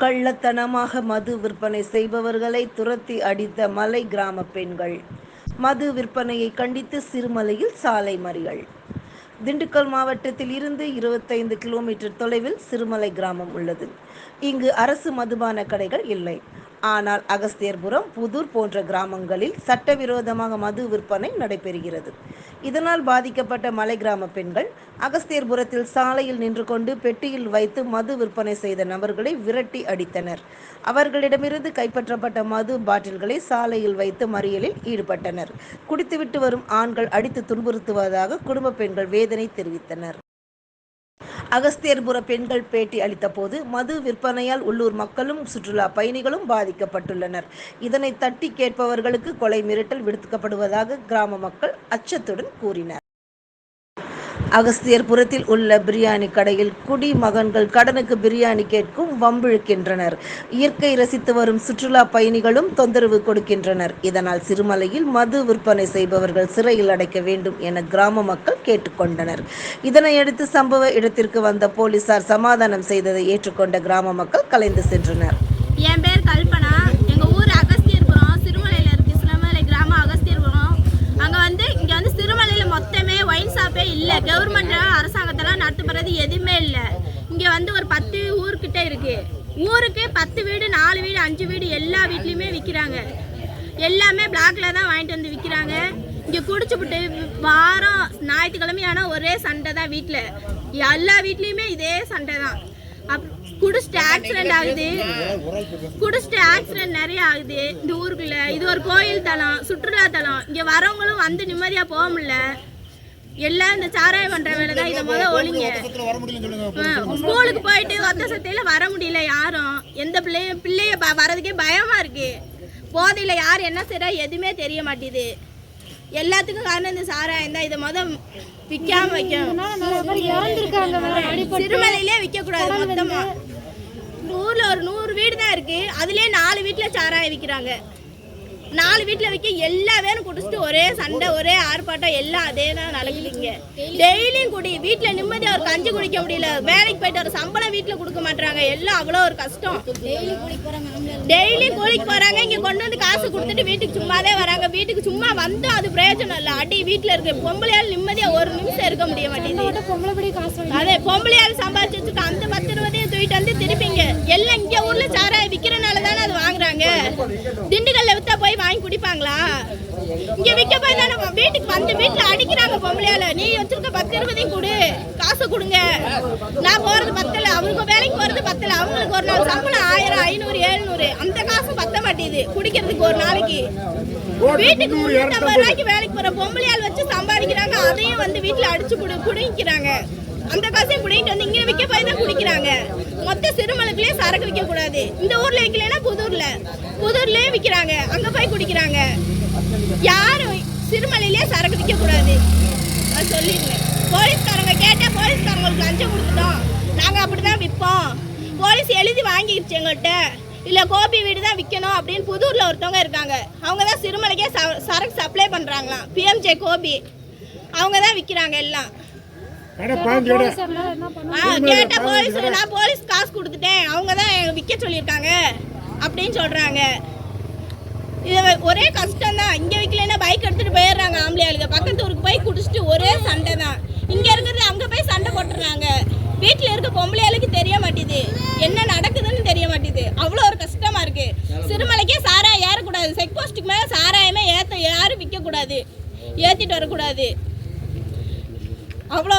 கள்ளத்தனமாக மது விற்பனை செய்பவர்களை துரத்தி அடித்த மலை கிராம பெண்கள். மது விற்பனையை கண்டித்து சிறுமலையில் சாலை மறியல். திண்டுக்கல் மாவட்டத்தில் இருந்து இருபத்தைந்து கிலோமீட்டர் தொலைவில் சிறுமலை கிராமம் உள்ளது. இங்கு அரசு மதுபான கடைகள் இல்லை. ஆனால் அகஸ்தியர்புரம் புதூர் போன்ற கிராமங்களில் சட்டவிரோதமாக மது விற்பனை நடைபெறுகிறது. இதனால் பாதிக்கப்பட்ட மலை கிராம பெண்கள் அகஸ்தியர்புரத்தில் சாலையில் நின்று கொண்டு பெட்டியில் வைத்து மது விற்பனை செய்த நபர்களை விரட்டி அடித்தனர். அவர்களிடமிருந்து கைப்பற்றப்பட்ட மது பாட்டில்களை சாலையில் வைத்து மறியலில் ஈடுபட்டனர். குடித்துவிட்டு வரும் ஆண்கள் அடித்து துன்புறுத்துவதாக குடும்ப பெண்கள் வேதனை தெரிவித்தனர். அகஸ்தியர்புர பெண்கள் பேட்டி அளித்தபோது மது விற்பனையால் உள்ளூர் மக்களும் சுற்றுலா பயணிகளும் பாதிக்கப்பட்டுள்ளனர். இதனை தட்டி கேட்பவர்களுக்கு கொலை மிரட்டல் விடுக்கப்படுவதாக கிராம மக்கள் அச்சத்துடன் கூறினர். அகஸ்தியர் புறத்தில் உள்ள பிரியாணி கடையில் குடிமகன்கள் கடனுக்கு பிரியாணி கேட்கும் வம்பிழுக்கின்றனர். இயற்கை ரசித்து வரும் சுற்றுலா பயணிகளும் தொந்தரவு கொடுக்கின்றனர். இதனால் சிறுமலையில் மது விற்பனை செய்பவர்கள் சிறையில் அடைக்க வேண்டும் என கிராம மக்கள் கேட்டுக்கொண்டனர். இதனையடுத்து சம்பவ இடத்திற்கு வந்த போலீசார் சமாதானம் செய்ததை ஏற்றுக்கொண்ட கிராம மக்கள் கலைந்து சென்றனர். என் பேர் கல்ப எங்கள் ஊர் அகஸ்தியர்புரம் சிறுமலையில் இருக்குது சிறுமலை கிராமம் அகஸ்தியர்புரம் அங்கே வந்து இங்கே வந்து சிறுமலையில் மொத்தமே ஒயின் ஷாப்பே இல்லை கவர்மெண்ட் அரசாங்கத்தெல்லாம் நடத்தப்படுறது எதுவுமே இல்லை. இங்கே வந்து ஒரு பத்து ஊர்கிட்ட இருக்குது ஊருக்கு பத்து வீடு நாலு வீடு அஞ்சு வீடு எல்லா வீட்லேயுமே விற்கிறாங்க எல்லாமே பிளாக்ல தான் வாங்கிட்டு வந்து விற்கிறாங்க இங்கே குடிச்சுப்புட்டு வாரம் ஞாயிற்றுக்கிழமை ஆனால் ஒரே சண்டை தான் வீட்டில் எல்லா வீட்லேயுமே இதே சண்டை தான். அப் குடிச்சிட்டு ஆக்சிடென்ட் ஆகுது. குடிச்சிட்டு ஆக்சிடென்ட் நிறைய ஆகுது. இந்த ஊருக்குள்ள. இது ஒரு கோயில் தலம் சுற்றுலா தலம். இங்கே வரவங்களும் வந்து நிம்மதியாக போக முடியல. எல்லாம் இந்த சாராயம் பண்ற வேலை தான் இதை முத ஒழிங்க. ஸ்கூலுக்கு போயிட்டு ஒத்த சத்தையில வர முடியல யாரும். எந்த பிள்ளைய பிள்ளைய வரதுக்கே பயமா இருக்கு. போதையில யார் என்ன செய்றா எதுவுமே தெரிய மாட்டேது. எல்லாத்துக்கும் காரணம் இந்த சாராயம் தான். இதை முத விற்காம வைக்கணும். சிறுமலையிலே விற்க கூடாது மொத்தமா ஊர்ல ஒரு நூறு வீடு தான் இருக்கு. அதுலயே நாலு வீட்டுல சாராயம் விற்கிறாங்க நாலு வீட்டில் விற்க எல்லா பேரும் குடிச்சிட்டு ஒரே சண்டை ஒரே ஆர்ப்பாட்டம் எல்லாம் அதே தான் நடக்குதுங்க. டெய்லியும் குடி வீட்டில் நிம்மதியாக ஒரு கஞ்சி குடிக்க முடியல வேலைக்கு போயிட்டு ஒரு சம்பளம் வீட்டில் கொடுக்க மாட்டாங்க எல்லாம் அவ்வளோ ஒரு கஷ்டம். டெய்லி கூலிக்கு போகிறாங்க இங்கே கொண்டு வந்து காசு கொடுத்துட்டு வீட்டுக்கு சும்மாவே வராங்க. வீட்டுக்கு சும்மா வந்து அது பிரயோஜனம் இல்லை. அடி வீட்டில் இருக்க பொம்பளையால் நிம்மதியாக ஒரு நிமிஷம் இருக்க முடிய மாட்டேங்குது. அதே பொம்பளையால் சம்பாதிச்சு வச்சுட்டு அந்த பத்து இருபதையும் தூக்கிட்டு வந்து திருப்பிங்க. எல்லாம் இங்கே ஊர்ல சாராய விற்கிறனால தானே அது வாங்குறாங்க. திண்டு போய் வாங்கி குடிப்பாங்களா? இங்க விக்க போய் தானே வீட்டுக்கு வந்து வீட்டுல அடிக்கிறாங்க பொம்பளையால நீ வச்சிருக்க பத்து இருபதையும் கொடு. காசு கொடுங்க. நான் போறது பத்தல. அவங்க வேலைக்கு போறது பத்தல. அவங்களுக்கு ஒரு நாள் சம்பளம் ஆயிரம் ஐநூறு எழுநூறு. அந்த காசு பத்த மாட்டேது குடிக்கிறதுக்கு ஒரு நாளைக்கு. வீட்டுக்கு முன்னூத்தம்பது ரூபாய்க்கு வேலைக்கு போற பொம்பளையால் வச்சு சம்பாதிக்கிறாங்க. அதையும் வந்து வீட்டுல அடிச்சு குடி குடிக்கிறாங்க அந்த காசையும் குடிக்கிட்டு வந்து இங்கே விற்க போய் தான் குடிக்கிறாங்க. மொத்த சிறுமலுக்குலேயே சரக்கு விற்கக்கூடாது. இந்த ஊரில் விற்கலைன்னா புதூரில். புதூர்லேயே விற்கிறாங்க. அங்கே போய் குடிக்கிறாங்க. யாரும் சிறுமலையிலேயே சரக்கு விற்கக்கூடாது. அது சொல்லிடுங்க போலீஸ்காரங்க கேட்டால் போலீஸ்காரங்களுக்கு லஞ்சம் கொடுத்துட்டோம். நாங்க அப்படிதான் விற்போம். போலீஸ் எழுதி வாங்கிடுச்சு எங்கள்கிட்ட. இல்லை கோபி வீடு தான் விற்கணும் அப்படின்னு புதூரில் ஒருத்தவங்க இருக்காங்க. அவங்க தான் சிறுமலைக்கே ச- சரக்கு சப்ளை பண்ணுறாங்களாம் பிஎம்ஜே கோபி. அவங்க தான் விற்கிறாங்க எல்லாம். கேட்ட போலீஸ் நான் போலீஸ் காசு கொடுத்துட்டேன். அவங்க தான் விற்க சொல்லியிருக்காங்க அப்படின்னு சொல்றாங்க. இது ஒரே கஷ்டம் தான் இங்க விற்கலன்னா பைக் எடுத்துட்டு போயிடுறாங்க ஆம்பளை ஆளுங்க பக்கத்து ஊருக்கு போய் குடிச்சிட்டு ஒரே சண்டை தான் இங்க இருக்கிறது அங்க போய் சண்டை போட்டுறாங்க வீட்டில் இருக்க பொம்பளை ஆளுக்கு தெரிய மாட்டேது. என்ன நடக்குதுன்னு தெரிய மாட்டேது. அவ்வளோ ஒரு கஷ்டமா இருக்கு. சிறுமலைக்கே சாராயம் ஏறக்கூடாது. செக் போஸ்ட்டுக்கு மேலே சாராயமே ஏற்ற யாரும் விற்கக்கூடாது ஏற்றிட்டு வரக்கூடாது. அவ்வளோ